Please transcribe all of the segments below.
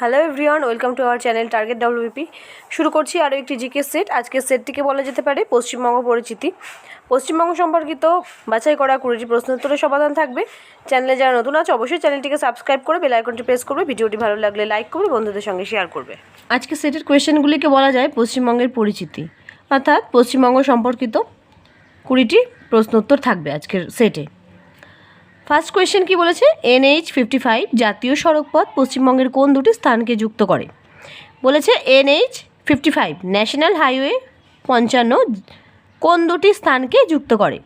Hello everyone welcome to our channel target WP শুরু করছি আরও একটি জিকে সেট আজকের সেটটিকে বলা যেতে পারে পশ্চিমবঙ্গ পরিচিতি। পশ্চিমবঙ্গ সম্পর্কিত বাছাই করা কুড়িটি প্রশ্ন উত্তরের সমাধান থাকবে। চ্যানেলে যারা নতুন আছে, অবশ্যই চ্যানেলটিকে সাবস্ক্রাইব করে বেল আইকনটি প্রেস করবে। ভিডিওটি ভালো লাগলে লাইক করবে, বন্ধুদের সঙ্গে শেয়ার করবে। আজকে সেটের কোয়েশ্চেনগুলিকে বলা যায় পশ্চিমবঙ্গের পরিচিতি। অর্থাৎ পশ্চিমবঙ্গ সম্পর্কিত কুড়িটি প্রশ্ন উত্তর থাকবে আজকের সেটে ফার্স্ট কোয়েশ্চেন কি বলেছে? এনএইচ ফিফটি ফাইভ জাতীয় সড়কপথ পশ্চিমবঙ্গের কোন দুটি স্থানকে যুক্ত করে? বলেছে NH fifty five national highway পঞ্চান্ন কোন দুটি স্থানকে যুক্ত করে?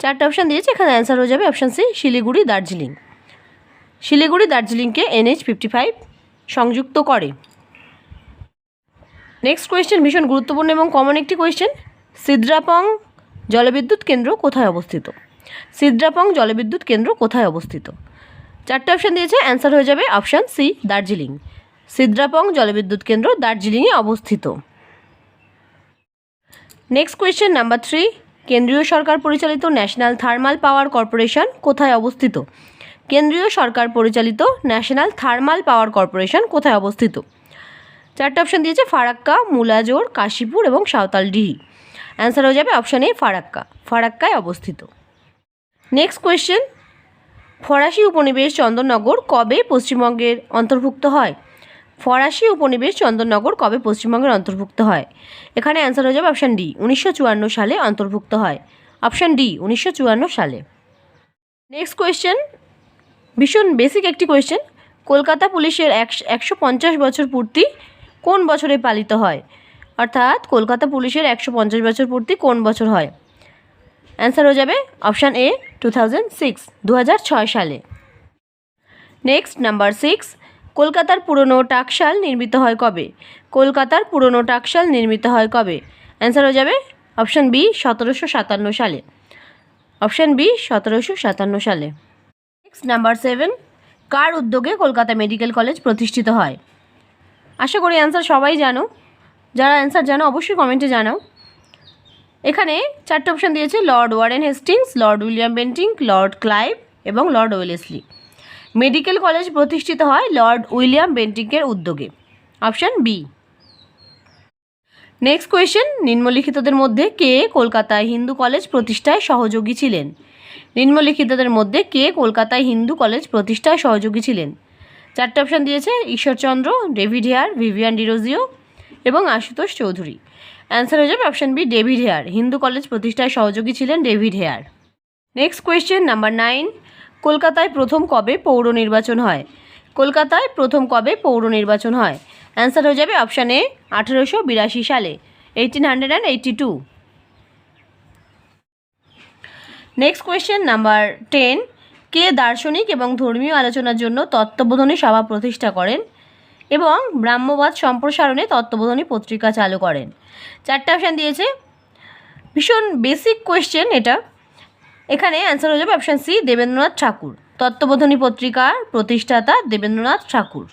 চারটে অপশান দিয়েছে, এখানে অ্যান্সার হয়ে যাবে অপশান সি শিলিগুড়ি, দার্জিলিং। শিলিগুড়ি, দার্জিলিংকে এনএইচ ফিফটি ফাইভ সংযুক্ত করে। নেক্সট কোয়েশ্চেন ভীষণ গুরুত্বপূর্ণ এবং কমন একটি কোয়েশ্চেন সিদ্রাপং জলবিদ্যুৎ কেন্দ্র কোথায় অবস্থিত? সিদ্রাপং জলবিদ্যুৎ কেন্দ্র কোথায় অবস্থিত? চারটে অপশান দিয়েছে অ্যান্সার হয়ে যাবে অপশান সি দার্জিলিং। সিদ্রাপং জলবিদ্যুৎ কেন্দ্র দার্জিলিংয়ে অবস্থিত। নেক্সট কোয়েশ্চেন নাম্বার থ্রি কেন্দ্রীয় সরকার পরিচালিত ন্যাশনাল থার্মাল পাওয়ার কর্পোরেশন কোথায় অবস্থিত? কেন্দ্রীয় সরকার পরিচালিত ন্যাশনাল থার্মাল পাওয়ার কর্পোরেশন কোথায় অবস্থিত? চারটে অপশান দিয়েছে, ফারাক্কা মুলাজোর কাশীপুর এবং সাঁওতালডিহি অ্যান্সার হয়ে যাবে অপশান এ ফারাক্কা। ফারাক্কায় অবস্থিত। নেক্সট কোয়েশ্চেন ফরাসি উপনিবেশ চন্দননগর কবে পশ্চিমবঙ্গের অন্তর্ভুক্ত হয়? ফরাসি উপনিবেশ চন্দননগর কবে পশ্চিমবঙ্গের অন্তর্ভুক্ত হয়? এখানে অ্যান্সার হয়ে যাবে অপশান ডি উনিশশো চুয়ান্ন সালে অন্তর্ভুক্ত হয়। অপশান ডি উনিশশো চুয়ান্ন সালে। নেক্সট কোয়েশ্চেন ভীষণ বেসিক একটি কোয়েশ্চেন কলকাতা পুলিশের একশো পঞ্চাশ বছর পূর্তি কোন বছরে পালিত হয়? অর্থাৎ কলকাতা পুলিশের একশো পঞ্চাশ বছর পূর্তি কোন বছর হয়? অ্যান্সার হয়ে যাবে option A two thousand six দু হাজার ছয় সালে। নেক্সট নাম্বার সিক্স কলকাতার পুরনো টাকশাল নির্মিত হয় কবে? কলকাতার পুরনো টাকশাল নির্মিত হয় কবে? অ্যান্সার হয়ে যাবে অপশান বি সতেরোশো সাতান্ন সালে। অপশান বি সতেরোশো সাতান্ন সালে। নেক্সট নাম্বার সেভেন কার উদ্যোগে কলকাতা মেডিকেল কলেজ প্রতিষ্ঠিত হয়? আশা করি অ্যান্সার সবাই জানো। যারা অ্যান্সার জানো, অবশ্যই কমেন্টে জানাও। এখানে চারটে অপশান দিয়েছে Lord Warren Hastings Lord William Bentinck Lord Clive এবং লর্ড ওয়েলেসলি মেডিকেল কলেজ প্রতিষ্ঠিত হয় লর্ড উইলিয়াম বেন্টিংয়ের উদ্যোগে। অপশান বি নেক্সট কোয়েশ্চেন নিম্নলিখিতদের মধ্যে কে কলকাতায় হিন্দু কলেজ প্রতিষ্ঠায় সহযোগী ছিলেন? নিম্নলিখিতদের মধ্যে কে কলকাতায় হিন্দু কলেজ প্রতিষ্ঠায় সহযোগী ছিলেন? চারটে অপশান দিয়েছে, Ishwarchandra David Hare Vivian Derozio এবং আশুতোষ চৌধুরী। অ্যান্সার হয়ে যাবে option B David Hare Hindu college প্রতিষ্ঠায় সহযোগী ছিলেন David Hare next question number nine কলকাতায় প্রথম কবে পৌর নির্বাচন হয়? কলকাতায় প্রথম কবে পৌর নির্বাচন হয়? অ্যান্সার হয়ে যাবে অপশান এ আঠেরোশো বিরাশি সালে eighteen hundred and eighty two next question number ten কে দার্শনিক এবং ধর্মীয় আলোচনার জন্য তত্ত্ববোধনী সভা প্রতিষ্ঠা করেন? এবং ব্রাহ্মবাদ সম্প্রসারণে তত্ত্ববোধনী পত্রিকা চালু করেন। চারটে অপশান দিয়েছে। ভীষণ বেসিক কোয়েশ্চেন এটা। এখানে অ্যান্সার হয়ে যাবে অপশান সি দেবেন্দ্রনাথ ঠাকুর। তত্ত্ববোধনী পত্রিকার প্রতিষ্ঠাতা Debendranath Thakur.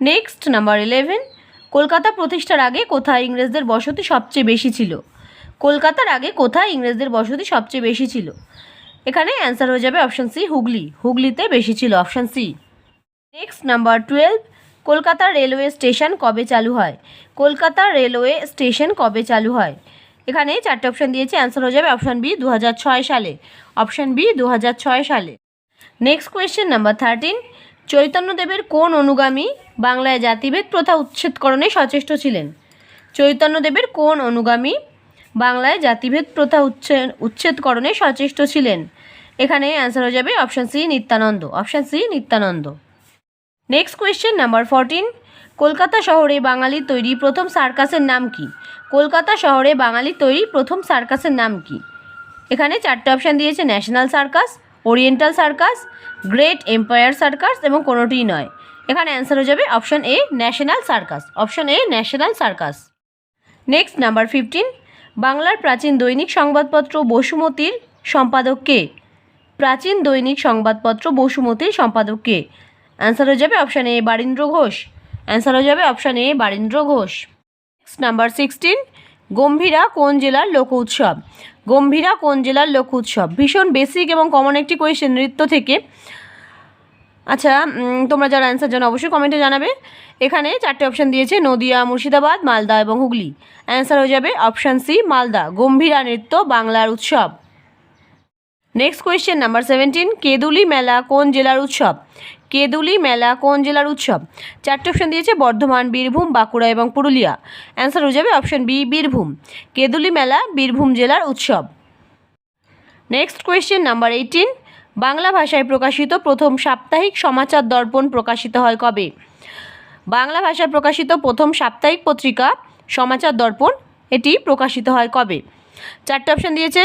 Next number eleven Kolkata প্রতিষ্ঠার আগে কোথায় ইংরেজদের বসতি সবচেয়ে বেশি ছিল? কলকাতার আগে কোথায় ইংরেজদের বসতি সবচেয়ে বেশি ছিল? এখানে অ্যান্সার হয়ে যাবে অপশান সি হুগলি। হুগলিতে বেশি ছিল option C next number twelve Kolkata railway station কবে চালু হয়? কলকাতা রেলওয়ে স্টেশন কবে চালু হয়? এখানে চারটে অপশান দিয়েছে অ্যান্সার হয়ে যাবে অপশান বি দু হাজার ছয় সালে। অপশান বি দু হাজার ছয় সালে। নেক্সট কোয়েশ্চেন নাম্বার থার্টিন চৈতন্যদেবের কোন অনুগামী বাংলায় জাতিভেদ প্রথা উচ্ছেদকরণে সচেষ্ট ছিলেন? চৈতন্যদেবের কোন অনুগামী বাংলায় জাতিভেদ প্রথা উচ্ছেদ উচ্ছেদকরণে সচেষ্ট ছিলেন? এখানে অ্যান্সার হয়ে যাবে option C Nityananda. Option C Nityananda. Next question number fourteen Kolkata শহরে বাঙালির তৈরি প্রথম সার্কাসের নাম কি? কলকাতা শহরে বাঙালির তৈরি প্রথম সার্কাসের নাম কি? এখানে চারটে অপশান দিয়েছে national circus oriental circus great empire circus এবং কোনোটিই নয়। এখানে অ্যান্সার হয়ে যাবে option A national circus option A national circus next number fifteen বাংলার প্রাচীন দৈনিক সংবাদপত্র বসুমতীর সম্পাদক কে? প্রাচীন দৈনিক সংবাদপত্র বসুমতীর সম্পাদক কে? অ্যান্সার হয়ে যাবে option A Barindra Ghosh. Answer হয়ে যাবে option A Barindra Ghosh. Next number sixteen Gambhira কোন জেলার লোক উৎসব? গম্ভীরা কোন জেলার লোক উৎসব? ভীষণ বেসিক এবং কমন একটি কোয়েশ্চেন নৃত্য থেকে। আচ্ছা তোমরা যারা অ্যান্সার জানো অবশ্যই কমেন্টে জানাবে। এখানে চারটে অপশান দিয়েছে, নদিয়া, মুর্শিদাবাদ, মালদা এবং হুগলি। অ্যান্সার হয়ে যাবে অপশান সি মালদা, গম্ভীরা নৃত্য বাংলার উৎসব। Next question number seventeen Kenduli মেলা কোন জেলার উৎসব? কেদুলি মেলা কোন জেলার উৎসব? চারটে অপশান দিয়েছে বর্ধমান, বীরভূম, বাঁকুড়া এবং পুরুলিয়া। অ্যান্সার হয়ে যাবে অপশান বি বীরভূম। কেদুলি মেলা বীরভূম জেলার উৎসব। Next question number eighteen Bangla ভাষায় প্রকাশিত প্রথম সাপ্তাহিক সমাচার দর্পণ প্রকাশিত হয় কবে? বাংলা ভাষায় প্রকাশিত প্রথম সাপ্তাহিক পত্রিকা সমাচার দর্পণ, এটি প্রকাশিত হয় কবে? চারটে অপশান দিয়েছে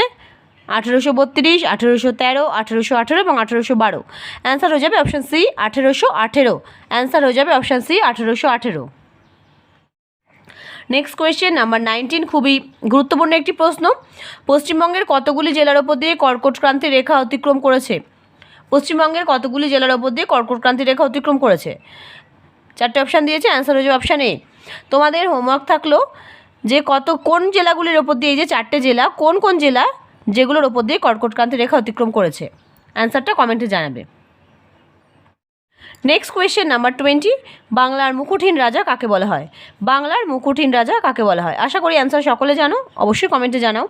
আঠেরোশো বত্রিশ, আঠেরোশো তেরো, আঠেরোশো আঠেরো এবং আঠেরোশো বারো। অ্যান্সার হয়ে যাবে অপশান সি আঠেরোশো আঠেরো। অ্যান্সার হয়ে যাবে অপশান সি আঠেরোশো আঠেরো। নেক্সট কোয়েশ্চেন নাম্বার নাইনটিন খুবই গুরুত্বপূর্ণ একটি প্রশ্ন। পশ্চিমবঙ্গের কতগুলি জেলার ওপর দিয়ে কর্কটক্রান্তি রেখা অতিক্রম করেছে? পশ্চিমবঙ্গের কতগুলি জেলার ওপর দিয়ে কর্কটক্রান্তি রেখা অতিক্রম করেছে? চারটে অপশান দিয়েছে অ্যান্সার হয়ে যাবে অপশান এ তোমাদের হোমওয়ার্ক থাকল যে কত, কোন জেলাগুলির ওপর দিয়ে, এই যে চারটে জেলা, কোন কোন জেলা যেগুলোর ওপর দিয়ে কর্কটক্রান্তি রেখা অতিক্রম করেছে। অ্যান্সারটা কমেন্টে জানাবে। নেক্সট কোয়েশ্চেন নাম্বার টোয়েন্টি বাংলার মুকুটহীন রাজা কাকে বলা হয়? বাংলার মুকুটহীন রাজা কাকে বলা হয়? আশা করি অ্যান্সার সকলে জানো, অবশ্যই কমেন্টে জানাও।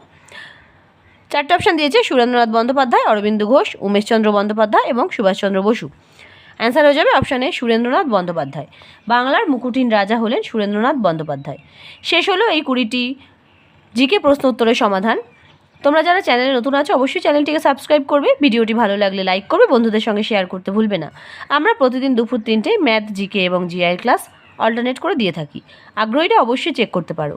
চারটে অপশান দিয়েছে সুরেন্দ্রনাথ বন্দ্যোপাধ্যায়, অরবিন্দ ঘোষ উমেশচন্দ্র বন্দ্যোপাধ্যায় এবং সুভাষচন্দ্র বসু। অ্যান্সার হয়ে যাবে অপশানে সুরেন্দ্রনাথ বন্দ্যোপাধ্যায়। বাংলার মুকুটহীন রাজা হলেন সুরেন্দ্রনাথ বন্দ্যোপাধ্যায়। শেষ হলো এই কুড়িটি। জিকে প্রশ্ন উত্তরের সমাধান। তোমরা যারা চ্যানেলে নতুন আছো, অবশ্যই চ্যানেলটিকে সাবস্ক্রাইব করবে, ভিডিওটি ভালো লাগলে লাইক করবে, বন্ধুদের সঙ্গে শেয়ার করতে ভুলবে না। আমরা প্রতিদিন দুপুর তিনটে ম্যাথ জিকে এবং জিআইয়ের ক্লাস অল্টারনেট করে দিয়ে থাকি। আগ্রহীটা অবশ্যই চেক করতে পারো।